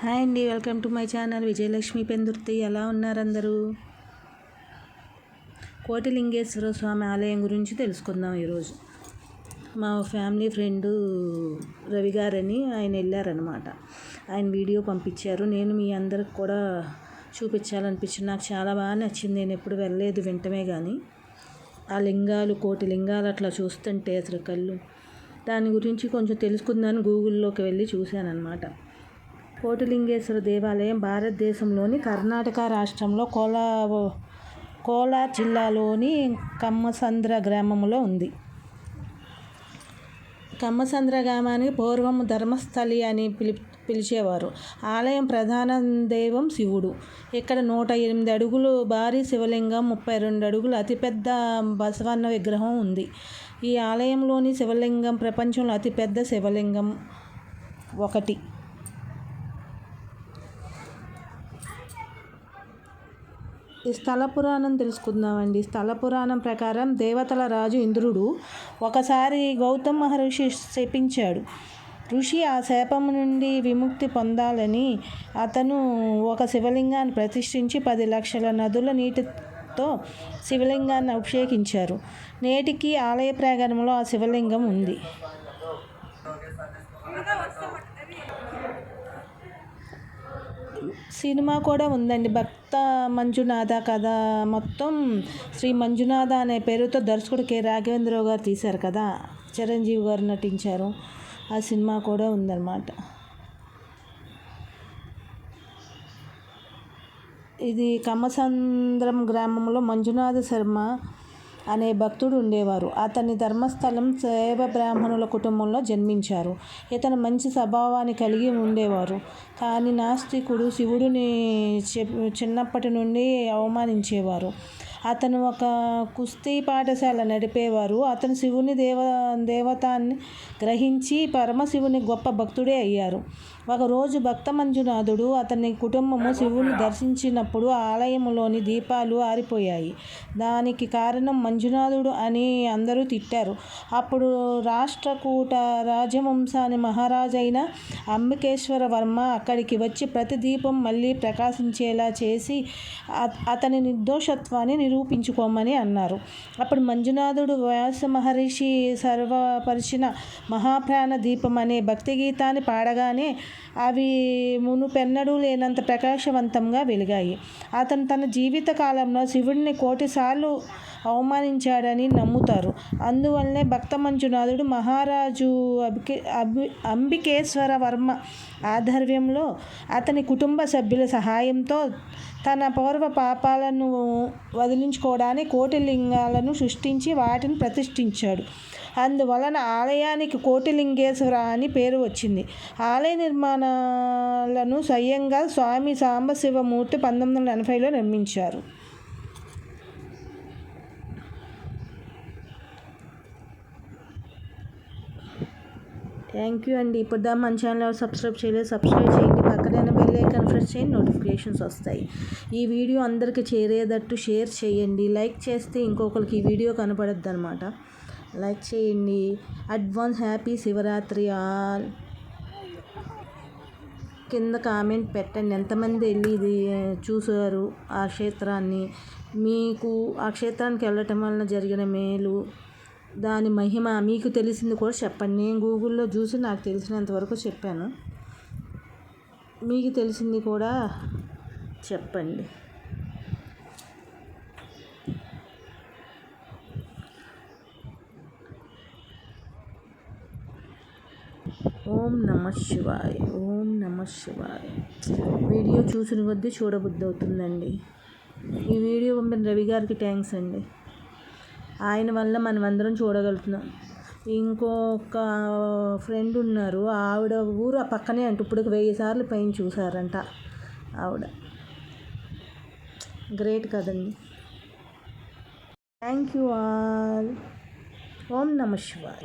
Hi అండి welcome to my channel Vijayalakshmi Pendurthi. ఎలా ఉన్నారు అందరూ? కోటిలింగేశ్వర స్వామి ఆలయం గురించి తెలుసుకుందాం ఈరోజు. మా ఫ్యామిలీ ఫ్రెండు రవి గారని ఆయన వెళ్ళారనమాట ఆయన వీడియో పంపించారు. నేను మీ అందరికి కూడా చూపించాలనిపించింది. నాకు చాలా బాగా నచ్చింది. నేను ఎప్పుడు వెళ్ళలేదు వింటమే కానీ ఆ లింగాలు కోటి లింగాలు అట్లా చూస్తుంటే అసలు కళ్ళు. దాని గురించి కొంచెం తెలుసుకుందాను గూగుల్లోకి వెళ్ళి చూశాను అనమాట కోటిలింగేశ్వర దేవాలయం భారతదేశంలోని కర్ణాటక రాష్ట్రంలో కోలా కోలార్ జిల్లాలోని కమ్మసంద్ర గ్రామంలో ఉంది. కమ్మసంద్ర గ్రామానికి పూర్వం ధర్మస్థలి అని పిలి పిలిచేవారు. ఆలయం ప్రధాన దైవం శివుడు. ఇక్కడ నూట ఎనిమిది అడుగులు భారీ శివలింగం ముప్పై రెండు అడుగులు అతిపెద్ద బసవన్న విగ్రహం ఉంది. ఈ ఆలయంలోని శివలింగం ప్రపంచంలో అతిపెద్ద శివలింగం ఒకటి. ఈ స్థల పురాణం తెలుసుకుందామండి. స్థల పురాణం ప్రకారం దేవతల రాజు ఇంద్రుడు ఒకసారి గౌతమ్ మహర్షి శపించాడు. ఋషి ఆ శాపం నుండి విముక్తి పొందాలని అతను ఒక శివలింగాన్ని ప్రతిష్ఠించి పది లక్షల నదుల నీటితో శివలింగాన్ని అభిషేకించారు. నేటికి ఆలయ ప్రాంగణంలో ఆ శివలింగం ఉంది. సినిమా కూడా ఉందండి. భక్త మంజునాథ కథ మొత్తం శ్రీ మంజునాథ అనే పేరుతో దర్శకుడు కె. రాఘవేంద్రరావు గారు తీశారు కదా. చిరంజీవి గారు నటించారు. ఆ సినిమా కూడా ఉందన్నమాట. ఇది కమసంద్రం గ్రామంలో మంజునాథ శర్మ అనే భక్తుడు ఉండేవారు. అతని ధర్మస్థలం శైవ బ్రాహ్మణుల కుటుంబంలో జన్మించారు. ఇతను మంచి స్వభావాన్ని కలిగి ఉండేవారు. కానీ నాస్తికుడు శివుడిని చిన్నప్పటి నుండి అవమానించేవారు. అతను ఒక కుస్తీ పాఠశాల నడిపేవారు. అతను శివుని దేవ దేవతాన్ని గ్రహించి పరమశివుని గొప్ప భక్తుడే అయ్యారు. ఒకరోజు భక్త మంజునాథుడు అతని కుటుంబము శివుని దర్శించినప్పుడు ఆలయంలోని దీపాలు ఆరిపోయాయి. దానికి కారణం మంజునాథుడు అని అందరూ తిట్టారు. అప్పుడు రాష్ట్రకూట రాజవంశాని మహారాజైన అంబికేశ్వర వర్మ అక్కడికి వచ్చి ప్రతి దీపం మళ్ళీ ప్రకాశించేలా చేసి అతని నిర్దోషత్వాన్ని నిరూపించుకోమని అన్నారు. అప్పుడు మంజునాథుడు వ్యాస మహర్షి సర్వపరిచిన మహాప్రాణ దీపం అనే భక్తి గీతాన్ని పాడగానే అవి మునుపెన్నడూ లేనంత ప్రకాశవంతంగా వెలిగాయి. అతను తన జీవిత కాలంలో శివుడిని కోటిసార్లు అవమానించాడని నమ్ముతారు. అందువల్లనే భక్త మంజునాథుడు మహారాజు అబికే అభి అంబికేశ్వర వర్మ ఆధ్వర్యంలో అతని కుటుంబ సభ్యుల సహాయంతో తన పూర్వ పాపాలను వదిలించుకోవడానికి కోటి లింగాలను సృష్టించి వాటిని ప్రతిష్ఠించాడు. అందువలన ఆలయానికి కోటిలింగేశ్వర అని పేరు వచ్చింది. ఆలయ నిర్మాణాలను స్వయంగా స్వామి సాంబశివమూర్తి పంతొమ్మిది వందల ఎనభైలో నిర్మించారు. థ్యాంక్ యూ అండి. ఇప్పుడు మన ఛానల్ సబ్స్క్రైబ్ చేయలేదు సబ్స్క్రైబ్ చేయండి. పక్కన బెల్ ఐకాన్ ప్రెస్ చేయండి నోటిఫికేషన్స్ వస్తాయి. ఈ వీడియో అందరికి చేరేటట్టు షేర్ చేయండి. లైక్ చేస్తే ఇంకొకరికి ఈ వీడియో కనపడద్దు అనమాట లైక్ చేయండి. అడ్వాన్స్ హ్యాపీ శివరాత్రి ఆల్ కింద కామెంట్ పెట్టండి. ఎంతమంది వెళ్ళి ఇది చూసారు ఆ క్షేత్రాన్ని? మీకు ఆ క్షేత్రానికి వెళ్ళటం వలన జరిగిన మేలు దాని మహిమ మీకు తెలిసింది కూడా చెప్పండి. నేను గూగుల్లో చూసి నాకు తెలిసినంత వరకు చెప్పాను. మీకు తెలిసింది కూడా చెప్పండి. ఓం నమ శివాయ ఓం నమ శివాయ. వీడియో చూసిన కొద్దీ చూడబుద్ధి అవుతుందండి. ఈ వీడియో పంపిన రవి గారికి థ్యాంక్స్ అండి. ఆయన వల్ల మనం అందరం చూడగలుగుతున్నాం. ఇంకొక ఫ్రెండ్ ఉన్నారు. ఆవిడ ఊరు ఆ పక్కనే అంట. ఇప్పుడు వెయ్యి సార్లు పైన చూసారంట ఆవిడ. గ్రేట్ కదండి. Thank you all. ఓం నమ శివాయ్.